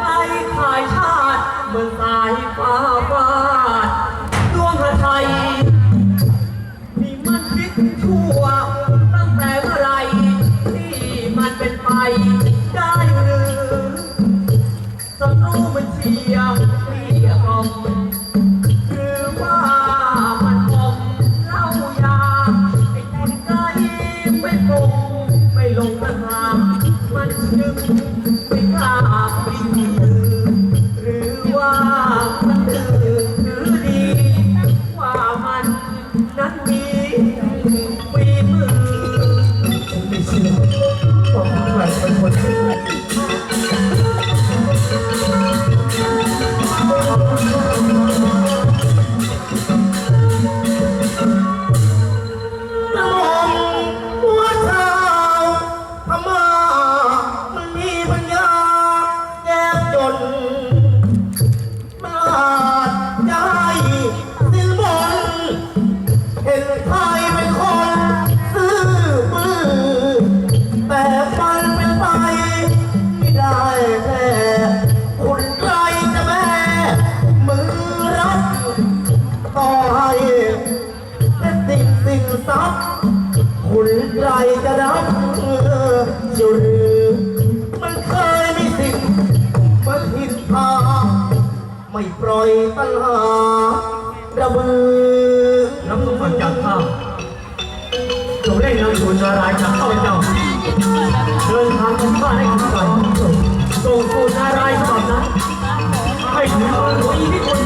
ไล่ขายชาเมืองายฟ้าฟาดดวงพระไทยนี่มันคิดชั่ว ตั้งแต่เมื่อไรที่มันเป็นไปได้หรือศัรูมันเชียร์เรียกร้งหรือว่ามันมอเล้ายาไอ้ใกไม่ปงไม่ลงกันทางมันจึง ให้เป็นสิ่งสิ่งทรัพย์คุณใครจะรับอยู่หรือมันเคยมีสิ่งมันผิดทางไม่ปล่อยปัญหาระเบิดรับสมบัติจากข้าจงเร่งนำสู่นารายจากข้าพเจ้าเดินทางของข้านให้ถึงไกลส่งสู่นารายฉบับนั้นให้ถึงมือของอีพิคนเสียให้คุณกันขอให้โชคน